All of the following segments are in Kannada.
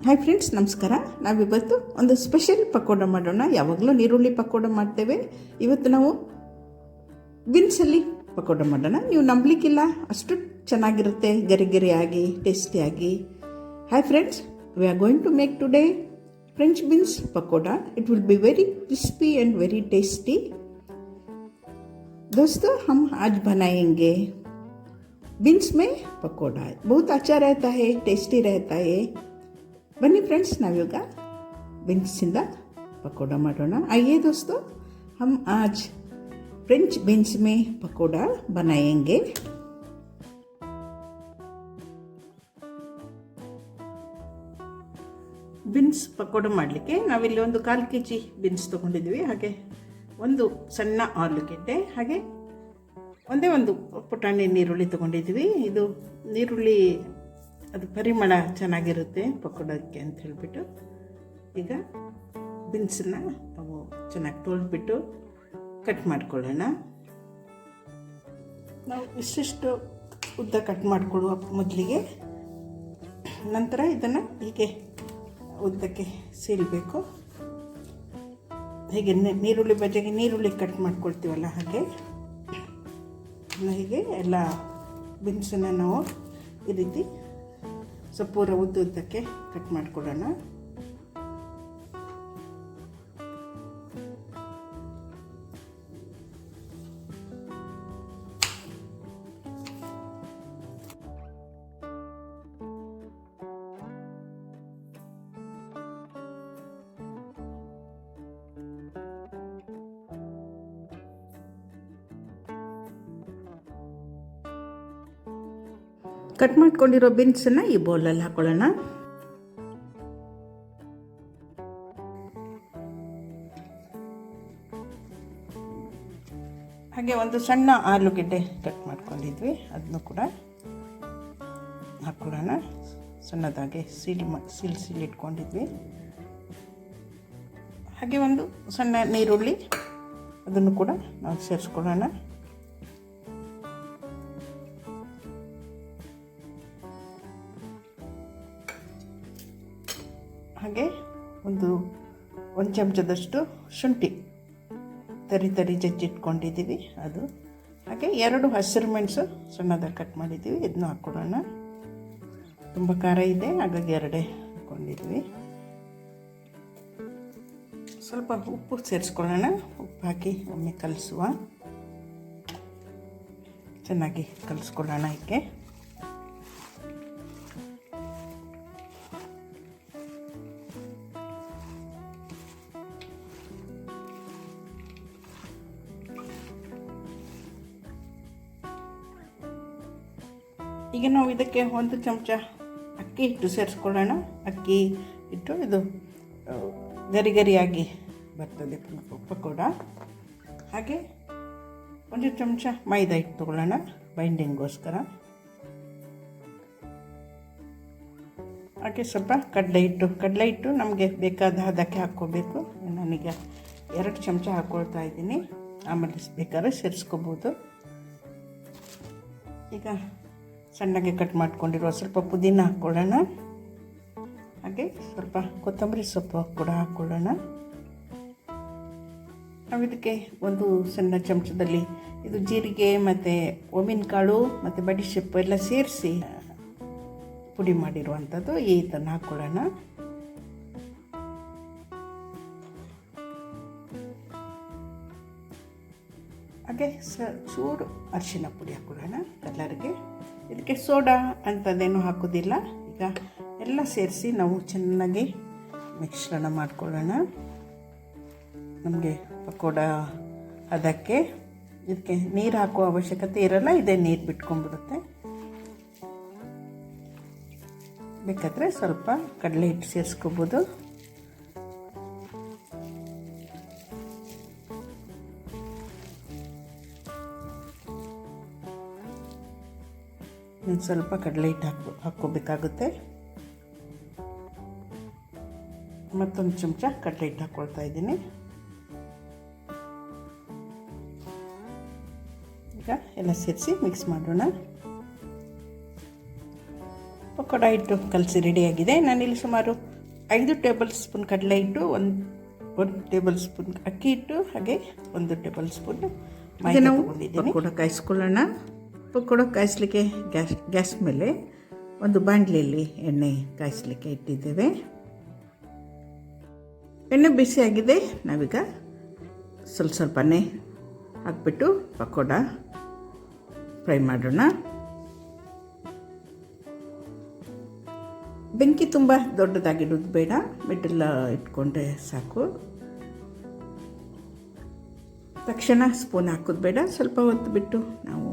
ಹಾಯ್ ಫ್ರೆಂಡ್ಸ್ ನಮಸ್ಕಾರ ನಾವಿವತ್ತು ಒಂದು ಸ್ಪೆಷಲ್ ಪಕೋಡ ಮಾಡೋಣ ಯಾವಾಗಲೂ ನೀರುಳ್ಳಿ ಪಕೋಡ ಮಾಡ್ತೇವೆ ಇವತ್ತು ನಾವು ಬಿನ್ಸಲ್ಲಿ ಪಕೋಡ ಮಾಡೋಣ ನೀವು ನಂಬಲಿಕ್ಕಿಲ್ಲ ಅಷ್ಟು ಚೆನ್ನಾಗಿರುತ್ತೆ ಗರಿ ಗರಿಯಾಗಿ ಟೇಸ್ಟಿಯಾಗಿ hi friends we are going to make today French beans pakoda it will be very crispy and very tasty दोस्तों हम आज बनाएंगे बीन्स में पकौड़ा बहुत अच्छा रहता है टेस्टी रहता है ಬನ್ನಿ ಫ್ರೆಂಡ್ಸ್ ನಾವೀಗ ಬೀನ್ಸಿಂದ ಪಕೋಡ ಮಾಡೋಣ. ಅಯ್ಯೇ ದೋಸ್ತು, ಹಮ್, ಆಜ್ ಫ್ರೆಂಚ್ ಬೀನ್ಸ್ ಮೇ ಪಕೋಡ ಬನಾಯಂಗೆ. ಬಿನ್ಸ್ ಪಕೋಡ ಮಾಡಲಿಕ್ಕೆ ನಾವಿಲ್ಲಿ ಒಂದು ಕಾಲು ಕೆ ಜಿ ಬಿನ್ಸ್ ತೊಗೊಂಡಿದ್ವಿ ಹಾಗೆ ಒಂದು ಸಣ್ಣ ಆಲೂಗೆಡ್ಡೆ ಹಾಗೆ ಒಂದೇ ಒಂದು ಪುಟಾಣಿ ನೀರುಳ್ಳಿ ತೊಗೊಂಡಿದ್ವಿ ಇದು ನೀರುಳ್ಳಿ ಅದು ಪರಿಮಳ ಚೆನ್ನಾಗಿರುತ್ತೆ ಪಕೋಡಕ್ಕೆ ಅಂತ ಹೇಳಿಬಿಟ್ಟು. ಈಗ ಬೀನ್ಸನ್ನ ನಾವು ಚೆನ್ನಾಗಿ ತೊಳೆದ್ಬಿಟ್ಟು ಕಟ್ ಮಾಡ್ಕೊಳ್ಳೋಣ. ನಾವು ಇಷ್ಟಿಷ್ಟು ಉದ್ದ ಕಟ್ ಮಾಡಿಕೊಳ್ಳುವ ಮೊದಲಿಗೆ ನಂತರ ಇದನ್ನು ಹೀಗೆ ಉದ್ದಕ್ಕೆ ಸೀಳಬೇಕು. ಹೀಗೆ ನೀರುಳ್ಳಿ ಬಜೆಗೆ ನೀರುಳ್ಳಿ ಕಟ್ ಮಾಡ್ಕೊಳ್ತೀವಲ್ಲ ಹಾಗೆ. ಹೀಗೆ ಎಲ್ಲ ಬಿನ್ಸನ್ನು ನಾವು ಈ ರೀತಿ ಸ್ವಲ್ಪ ಪೂರ ಉದ್ದ ಉದ್ದಕ್ಕೆ ಕಟ್ ಮಾಡ್ಕೊಡೋಣ ಕಟ್ ಮಾಡ್ಕೊಂಡಿರೋ ಬೀನ್ಸನ್ನು ಈ ಬೌಲಲ್ಲಿ ಹಾಕೊಳ್ಳೋಣ. ಹಾಗೆ ಒಂದು ಸಣ್ಣ ಆಲೂಗೆಡ್ಡೆ ಕಟ್ ಮಾಡ್ಕೊಂಡಿದ್ವಿ. ಅದನ್ನು ಕೂಡ ಹಾಕ್ಕೊಳ್ಳೋಣ ಸಣ್ಣದಾಗಿ ಸೀಲ್ ಸೀಲ್ ಸೀಲ್ ಇಟ್ಕೊಂಡಿದ್ವಿ. ಹಾಗೆ ಒಂದು ಸಣ್ಣ ನೀರುಳ್ಳಿ ಅದನ್ನು ಕೂಡ ನಾವು ಸೇರಿಸ್ಕೊಳ್ಳೋಣ. ಹಾಗೆ ಒಂದು ಒಂದು ಚಮಚದಷ್ಟು ಶುಂಠಿ ತರಿ ತರಿ ಜಜ್ಜಿಟ್ಕೊಂಡಿದ್ದೀವಿ ಅದು. ಹಾಗೆ ಎರಡು ಹಸಿರು ಮೆಣಸು ಸಣ್ಣದಾಗಿ ಕಟ್ ಮಾಡಿದ್ದೀವಿ ಇದನ್ನು ಹಾಕ್ಕೊಡೋಣ. ತುಂಬ ಖಾರ ಇದೆ, ಹಾಗಾಗಿ ಎರಡೇ ಹಾಕ್ಕೊಂಡಿದ್ವಿ ಸ್ವಲ್ಪ ಉಪ್ಪು ಸೇರಿಸ್ಕೊಳ್ಳೋಣ, ಉಪ್ಪು ಹಾಕಿ ಒಮ್ಮೆ ಕಲಿಸುವ. ಚೆನ್ನಾಗಿ ಕಲಿಸ್ಕೊಳ್ಳೋಣ ಇದಕ್ಕೆ ಈಗ ನಾವು ಇದಕ್ಕೆ ಒಂದು ಚಮಚ ಅಕ್ಕಿ ಹಿಟ್ಟು ಸೇರಿಸ್ಕೊಳ್ಳೋಣ. ಅಕ್ಕಿ ಹಿಟ್ಟು ಇದು ಗರಿ ಗರಿಯಾಗಿ ಬರ್ತದೆ ಪಕೋಡ ಹಾಗೆ ಒಂದು ಚಮಚ ಮೈದಾ ಹಿಟ್ಟು ತೊಗೊಳ್ಳೋಣ ಬೈಂಡಿಂಗ್ಗೋಸ್ಕರ ಹಾಗೆ ಸ್ವಲ್ಪ ಕಡಲೆ ಹಿಟ್ಟು ಕಡಲೆ ಹಿಟ್ಟು ನಮಗೆ ಬೇಕಾದ ಹದಕ್ಕೆ ಹಾಕ್ಕೋಬೇಕು. ನನಗೆ ಎರಡು ಚಮಚ ಹಾಕ್ಕೊಳ್ತಾ ಇದ್ದೀನಿ. ಆಮೇಲೆ ಬೇಕಾದ್ರೆ ಸೇರಿಸ್ಕೋಬೋದು. ಈಗ ಸಣ್ಣಗೆ ಕಟ್ ಮಾಡ್ಕೊಂಡಿರುವ ಸ್ವಲ್ಪ ಪುದೀನ ಹಾಕ್ಕೊಳ್ಳೋಣ. ಹಾಗೆ ಸ್ವಲ್ಪ ಕೊತ್ತಂಬರಿ ಸೊಪ್ಪು ಕೂಡ ಹಾಕ್ಕೊಳ್ಳೋಣ. ನಾವು ಇದಕ್ಕೆ ಒಂದು ಸಣ್ಣ ಚಮಚದಲ್ಲಿ ಇದು ಜೀರಿಗೆ ಮತ್ತು ಒಮಿನ ಕಾಳು ಮತ್ತು ಬಡಿಶೆಪ್ಪು ಎಲ್ಲ ಸೇರಿಸಿ ಪುಡಿ ಮಾಡಿರುವಂಥದ್ದು ಇದನ್ನು ಹಾಕ್ಕೊಳ್ಳೋಣ. ಹಾಗೆ ಸ ಚೂರು ಅರಿಶಿನ ಪುಡಿ ಹಾಕ್ಕೊಳ್ಳೋಣ ಕಲರ್ಗೆ ಇದಕ್ಕೆ ಸೋಡಾ ಅಂಥದ್ದೇನು ಹಾಕೋದಿಲ್ಲ. ಈಗ ಎಲ್ಲ ಸೇರಿಸಿ ನಾವು ಚೆನ್ನಾಗಿ ಮಿಶ್ರಣ ಮಾಡ್ಕೊಳ್ಳೋಣ. ನಮಗೆ ಪಕೋಡ ಅದಕ್ಕೆ ಇದಕ್ಕೆ ನೀರು ಹಾಕುವ ಅವಶ್ಯಕತೆ ಇರಲ್ಲ, ಇದೇ ನೀರು ಬಿಟ್ಕೊಂಡ್ಬಿಡುತ್ತೆ. ಬೇಕಾದರೆ ಸ್ವಲ್ಪ ಕಡಲೆ ಹಿಟ್ಟು ಸೇರಿಸ್ಕೋಬೋದು. ಇನ್ನು ಸ್ವಲ್ಪ ಕಡಲೆ ಹಿಟ್ಟು ಹಾಕ್ಬ ಹಾಕ್ಕೋಬೇಕಾಗುತ್ತೆ. ಮತ್ತೊಂದು ಚಮಚ ಕಡಲೆ ಹಿಟ್ಟು ಹಾಕ್ಕೊಳ್ತಾ ಇದ್ದೀನಿ. ಈಗ ಎಲ್ಲ ಸೇರಿಸಿ ಮಿಕ್ಸ್ ಮಾಡೋಣ. ಪಕೋಡ ಹಿಟ್ಟು ಕಲಸಿ ರೆಡಿಯಾಗಿದೆ ನಾನಿಲ್ಲಿ ಸುಮಾರು ಐದು ಟೇಬಲ್ ಸ್ಪೂನ್ ಕಡಲೆ ಹಿಟ್ಟು ಒಂದು ಒಂದು ಟೇಬಲ್ ಸ್ಪೂನ್ ಅಕ್ಕಿ ಹಿಟ್ಟು ಹಾಗೆ ಒಂದು ಟೇಬಲ್ ಸ್ಪೂನ್ ಮೈದಾ ನಾವು ಪಕೋಡ ಕಾಯಿಸ್ಕೊಳ್ಳೋಣ. ಪಕೋಡ ಕಾಯಿಸ್ಲಿಕ್ಕೆ ಗ್ಯಾಸ್ ಗ್ಯಾಸ್ ಮೇಲೆ ಒಂದು ಬಾಂಡ್ಲಿಯಲ್ಲಿ ಎಣ್ಣೆ ಕಾಯಿಸ್ಲಿಕ್ಕೆ ಇಟ್ಟಿದ್ದೇವೆ. ಎಣ್ಣೆ ಬಿಸಿಯಾಗಿದೆ ನಾವೀಗ ಸ್ವಲ್ಪ ಸ್ವಲ್ಪನೇ ಹಾಕ್ಬಿಟ್ಟು ಪಕೋಡ ಫ್ರೈ ಮಾಡೋಣ. ಬೆಂಕಿ ತುಂಬ ದೊಡ್ಡದಾಗಿಡೋದು ಬೇಡ. ಮಿಡಲ್ ಇಟ್ಕೊಂಡ್ರೆ ಸಾಕು. ತಕ್ಷಣ ಸ್ಪೂನ್ ಹಾಕೋದು ಬೇಡ. ಸ್ವಲ್ಪ ಹೊತ್ತು ಬಿಟ್ಟು ನಾವು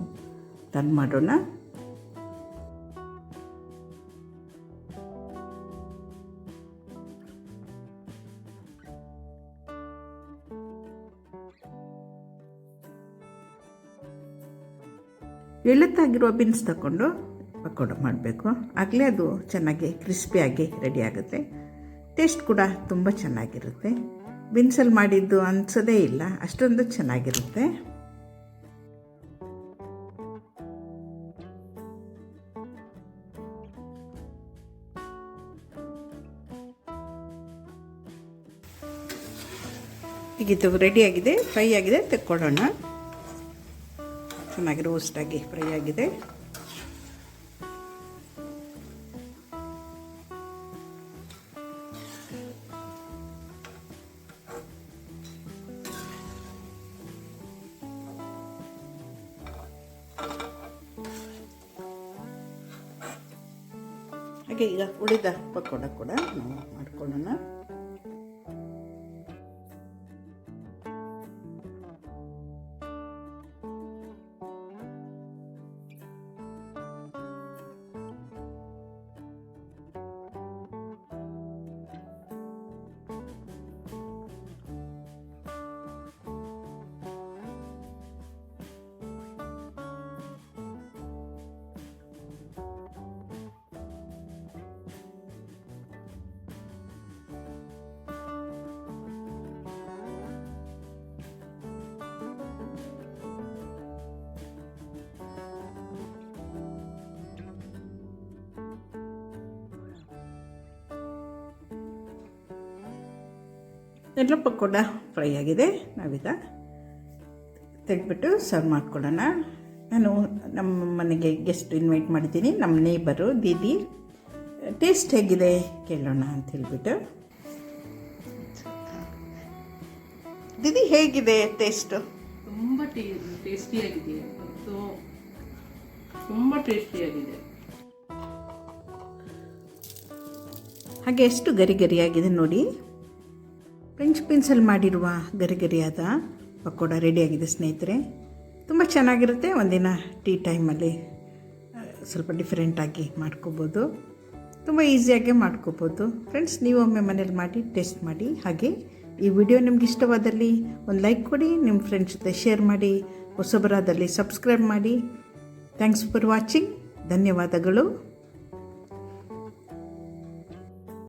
ಟರ್ನ್ ಮಾಡೋಣ. ಎಳುತ್ತಾಗಿರುವ ಬೀನ್ಸ್ ತಗೊಂಡು ಪಕೋಡ ಮಾಡಬೇಕು. ಆಗಲೇ ಅದು ಚೆನ್ನಾಗಿ ಕ್ರಿಸ್ಪಿಯಾಗಿ ರೆಡಿ ಆಗುತ್ತೆ. ಟೇಸ್ಟ್ ಕೂಡ ತುಂಬ ಚೆನ್ನಾಗಿರುತ್ತೆ. ಬೀನ್ಸಲ್ಲಿ ಮಾಡಿದ್ದು ಅನಿಸೋದೇ ಇಲ್ಲ, ಅಷ್ಟೊಂದು ಚೆನ್ನಾಗಿರುತ್ತೆ. ಈಗ ರೆಡಿ ರೆಡಿಯಾಗಿದೆ ಫ್ರೈ ಆಗಿದೆ, ತೆಕ್ಕೊಳ್ಳೋಣ. ಚೆನ್ನಾಗಿ ರೋಸ್ಟಾಗಿ ಫ್ರೈ ಆಗಿದೆ. ಹಾಗೆ ಈಗ ಉಳಿದ ಪಕೋಡ ಕೂಡ ನಾವು ಮಾಡ್ಕೊಳ್ಳೋಣ. ಎಲ್ಲ ಪಕೋಡ ಫ್ರೈ ಆಗಿದೆ. ನಾವೀಗ ತೆಗೆದ್ಬಿಟ್ಟು ಸರ್ವ್ ಮಾಡಿಕೊಡೋಣ ನಾನು ನಮ್ಮ ಮನೆಗೆ ಗೆಸ್ಟ್ ಇನ್ವೈಟ್ ಮಾಡಿದ್ದೀನಿ. ನಮ್ಮ ನೇಬರು ದೀದಿ. ಟೇಸ್ಟ್ ಹೇಗಿದೆ ಕೇಳೋಣ ಅಂತ ಹೇಳಿಬಿಟ್ಟು. ದೀದಿ ಹೇಗಿದೆ ಟೇಸ್ಟು ತುಂಬ ಟೇ ಟೇಸ್ಟಿಯಾಗಿದೆ ಮತ್ತು ತುಂಬ ಟೇಸ್ಟಿಯಾಗಿದೆ ಹಾಗೆ ಎಷ್ಟು ಗರಿ ಗರಿಯಾಗಿದೆ ನೋಡಿ. ಫ್ರೆಂಚ್ ಬೀನ್ಸಲ್ಲಿ ಮಾಡಿರುವ ಗರಿ ಗರಿಯಾದ ಪಕೋಡ ರೆಡಿಯಾಗಿದೆ ಸ್ನೇಹಿತರೆ. ತುಂಬ ಚೆನ್ನಾಗಿರುತ್ತೆ. ಒಂದಿನ ಟೀ ಟೈಮಲ್ಲಿ ಸ್ವಲ್ಪ ಡಿಫ್ರೆಂಟಾಗಿ ಮಾಡ್ಕೋಬೋದು. ತುಂಬ ಈಸಿಯಾಗಿ ಮಾಡ್ಕೋಬೋದು. ಫ್ರೆಂಡ್ಸ್ ನೀವು ಒಮ್ಮೆ ಮನೇಲಿ ಮಾಡಿ ಟೇಸ್ಟ್ ಮಾಡಿ. ಹಾಗೆ ಈ ವಿಡಿಯೋ ನಿಮ್ಗೆ ಇಷ್ಟವಾದಲ್ಲಿ ಒಂದು ಲೈಕ್ ಕೊಡಿ, ನಿಮ್ಮ ಫ್ರೆಂಡ್ಸ್ ಜೊತೆ ಶೇರ್ ಮಾಡಿ, ಹೊಸಬರಾದಲ್ಲಿ ಸಬ್ಸ್ಕ್ರೈಬ್ ಮಾಡಿ. ಥ್ಯಾಂಕ್ಸ್ ಫಾರ್ ವಾಚಿಂಗ್ ಧನ್ಯವಾದಗಳು.